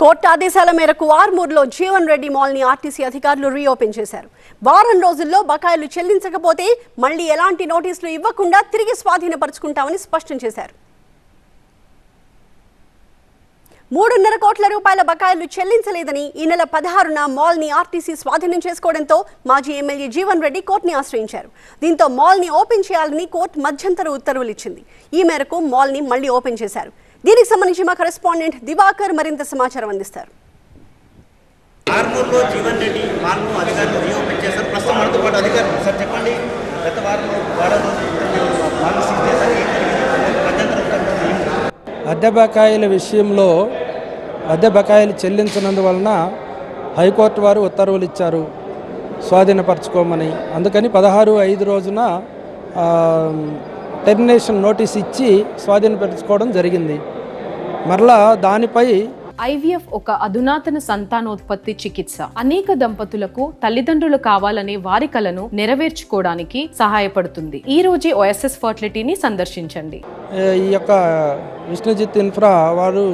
Court ఆదేశాల మేరకు ఆర్మూర్లో జీవన్ రెడ్డి మాల్ని ఆర్టీసీ అధికారులు రీఓపెన్ చేశారు. వారం రోజుల్లో బకాయిలు చెల్లించకపోతే మళ్ళీ ఎలాంటి నోటీసులు ఇవ్వకుండా తిరిగి స్వాధీనపరుచుకుంటామని స్పష్టం చేశారు. మూడున్నర కోట్ల రూపాయల బకాయిలు చెల్లించలేదని ఈ నెల పదహారున మాల్ని ఆర్టీసీ స్వాధీనం చేసుకోవడంతో మాజీ ఎమ్మెల్యే జీవన్ రెడ్డి కోర్టుని ఆశ్రయించారు. దీంతో మాల్ని ఓపెన్ చేయాలని కోర్టు మధ్యంతర ఉత్తర్వులు ఇచ్చింది. ఈ మేరకు మాల్ని మళ్ళీ ఓపెన్ చేశారు. దీనికి సంబంధించి మా కరెస్పాండెంట్ దివాకర్ మరింత సమాచారం అందిస్తారు. ఆర్మూర్లో జీవన్ రెడ్డి అధికారులు రీఓపెన్ చేశారు ప్రస్తుతం మనతో పాటు అధికారులు సార్ చెప్పండి. గత సీజ్ చేశారు? అద్దె బకాయిల విషయంలో అద్దె బకాయిలు చెల్లించినందువలన హైకోర్టు వారు ఉత్తర్వులు ఇచ్చారు. స్వాధీనపరచుకోమని. అందుకని పదహారు ఐదు రోజున టెర్మినేషన్ నోటీస్ ఇచ్చి స్వాధీనపరచుకోవడం జరిగింది. మరలా దానిపై ఐవీఎఫ్ ఒక అధునాతన సంతానోత్పత్తి చికిత్స. అనేక దంపతులకు తల్లిదండ్రులు కావాలనే వారి కలను నెరవేర్చుకోవడానికి సహాయపడుతుంది. ఈ రోజే ఓఎస్ఎస్ ఫర్టిలిటీని సందర్శించండి. ఈ యొక్క విష్ణుజిత్ ఇన్ఫ్రా వారు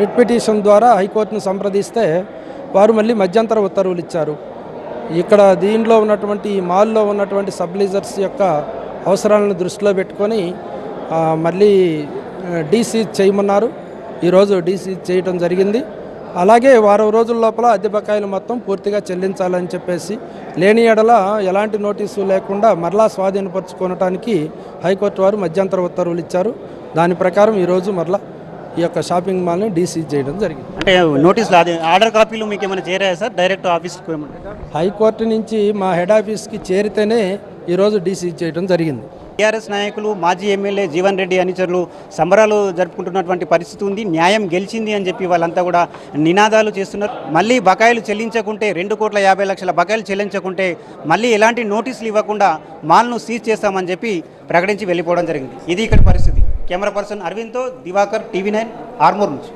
రిట్ పిటిషన్ ద్వారా హైకోర్టును సంప్రదిస్తే వారు మళ్ళీ మధ్యంతర ఉత్తర్వులు ఇచ్చారు. ఇక్కడ దీనిలో ఉన్నటువంటి మాల్లో ఉన్నటువంటి సబ్లీజర్స్ యొక్క అవసరాలను దృష్టిలో పెట్టుకొని మళ్ళీ డీసీ చేయమన్నారు. ఈరోజు డీసీ చేయటం జరిగింది. అలాగే వారం రోజుల లోపల అద్దె బకాయిలు మొత్తం పూర్తిగా చెల్లించాలని చెప్పేసి లేని ఎడల ఎలాంటి నోటీసు లేకుండా మరలా స్వాధీనపరచుకోవటానికి హైకోర్టు వారు మధ్యంతర ఉత్తర్వులు ఇచ్చారు. దాని ప్రకారం ఈరోజు మరలా ఈ యొక్క షాపింగ్ మాల్ని డీసీ చేయడం జరిగింది. అంటే నోటీసులు అది ఆర్డర్ కాపీలు మీకు ఏమైనా చేరాయా సార్? డైరెక్ట్ ఆఫీస్కి హైకోర్టు నుంచి మా హెడ్ ఆఫీస్కి చేరితేనే ఈరోజు డీసీ చేయడం జరిగింది. టీఆర్ఎస్ నాయకులు మాజీ ఎమ్మెల్యే జీవన్ రెడ్డి అనుచరులు సంబరాలు జరుపుకుంటున్నటువంటి పరిస్థితి ఉంది. న్యాయం గెలిచింది అని చెప్పి వాళ్ళంతా కూడా నినాదాలు చేస్తున్నారు. మళ్ళీ బకాయిలు చెల్లించకుంటే రెండు కోట్ల యాభై లక్షల బకాయిలు చెల్లించకుంటే మళ్ళీ ఎలాంటి నోటీసులు ఇవ్వకుండా మాల్ను సీజ్ చేస్తామని చెప్పి ప్రకటించి వెళ్ళిపోవడం జరిగింది. ఇది ఇక్కడ పరిస్థితి. కెమెరా పర్సన్ అరవింద్తో దివాకర్ టీవీ నైన్ ఆర్మూర్ నుంచి.